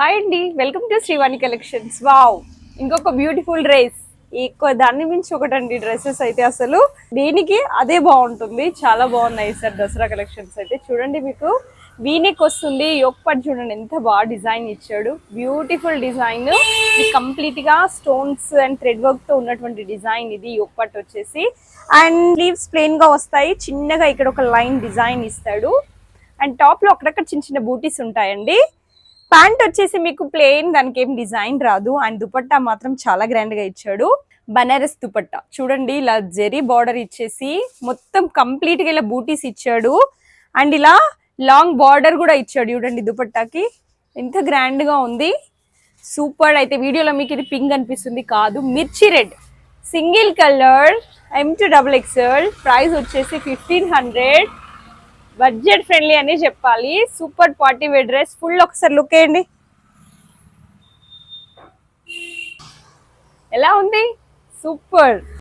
Hi అండి welcome to Srivani collections wow ఇంకొక beautiful dress ఎక్కువ దాన్ని మించి ఒకటండి డ్రెస్సెస్ అయితే అసలు. దీనికి అదే బాగుంటుంది చాలా బాగున్నాయి సార్ దసరా కలెక్షన్స్ అయితే. చూడండి మీకు వీనెక్ వస్తుంది యొక్కటి చూడండి ఎంత బాగా డిజైన్ ఇచ్చాడు. బ్యూటిఫుల్ డిజైన్ కంప్లీట్గా స్టోన్స్ అండ్ థ్రెడ్ వర్క్తో ఉన్నటువంటి డిజైన్ ఇది యొక్కటి వచ్చేసి. అండ్ లీవ్స్ ప్లెయిన్గా వస్తాయి చిన్నగా ఇక్కడ ఒక లైన్ డిజైన్ ఇస్తాడు. అండ్ టాప్లో అక్కడక్కడ చిన్న చిన్న బూటీస్ ఉంటాయండి. ప్యాంట్ వచ్చేసి మీకు ప్లెయిన్ దానికి ఏం డిజైన్ రాదు. అండ్ దుపట్టా మాత్రం చాలా గ్రాండ్గా ఇచ్చాడు. బనారస్ దుపట్టా. చూడండి ఇలా జెరీ బార్డర్ ఇచ్చేసి మొత్తం కంప్లీట్గా ఇలా బూటీస్ ఇచ్చాడు. అండ్ ఇలా లాంగ్ బార్డర్ కూడా ఇచ్చాడు చూడండి దుపట్టాకి. ఎంత గ్రాండ్గా ఉంది. సూపర్ అయితే వీడియోలో మీకు ఇది పింక్ అనిపిస్తుంది కాదు. మిర్చి red single colour M to double XL price వచ్చేసి ఫిఫ్టీన్ హండ్రెడ్ బడ్జెట్ ఫ్రెండ్లీ అని చెప్పాలి. Super party wear dress. Full ఒకసారి లుక్ వేయండి. ఎలా ఉంది? సూపర్.